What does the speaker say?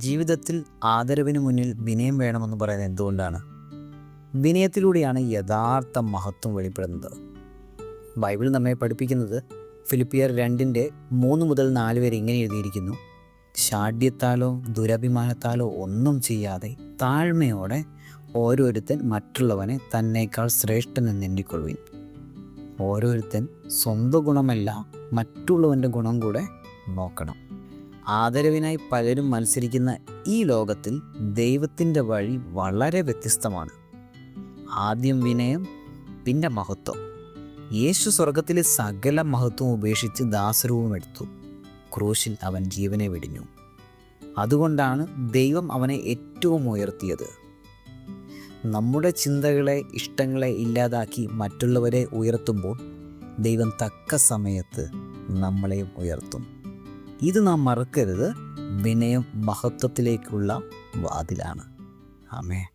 ജീവിതത്തിൽ ആദരവിന് മുന്നിൽ വിനയം വേണമെന്ന് പറയുന്നത് എന്തുകൊണ്ടാണ്? വിനയത്തിലൂടെയാണ് യഥാർത്ഥ മഹത്വം വെളിപ്പെടുന്നത്. ബൈബിൾ നമ്മെ പഠിപ്പിക്കുന്നത് ഫിലിപ്പിയർ രണ്ടിന്റെ മൂന്ന് മുതൽ നാല് വരെ ഇങ്ങനെ എഴുതിയിരിക്കുന്നു. ഷാഢ്യത്താലോ ദുരഭിമാനത്താലോ ഒന്നും ചെയ്യാതെ താഴ്മയോടെ ഓരോരുത്തൻ മറ്റുള്ളവനെ തന്നേക്കാൾ ശ്രേഷ്ഠനെന്ന് എണ്ണിക്കൊള്ളുവിൻ. ഓരോരുത്തൻ സ്വന്തം ഗുണമല്ല മറ്റുള്ളവന്റെ ഗുണം കൂടെ നോക്കണം. ആദരവിനായി പലരും മത്സരിക്കുന്ന ഈ ലോകത്തിൽ ദൈവത്തിന്റെ വഴി വളരെ വ്യത്യസ്തമാണ്. ആദ്യം വിനയം പിന്നെ മഹത്വം. യേശു സ്വർഗത്തിലെ സകല മഹത്വം ഉപേക്ഷിച്ച് ദാസരൂപം എടുത്തു. ക്രൂശിൽ അവൻ ജീവനെ വെടിഞ്ഞു. അതുകൊണ്ടാണ് ദൈവം അവനെ ഏറ്റവും ഉയർത്തിയത്. നമ്മുടെ ചിന്തകളെ ഇഷ്ടങ്ങളെ ഇല്ലാതാക്കി മറ്റുള്ളവരെ ഉയർത്തുമ്പോൾ ദൈവം തക്ക സമയത്ത് നമ്മളെയും ഉയർത്തും. ഇത് നാം മറക്കരുത്. വിനയം മഹത്വത്തിലേക്കുള്ള വാതിലാണ്. ആമേ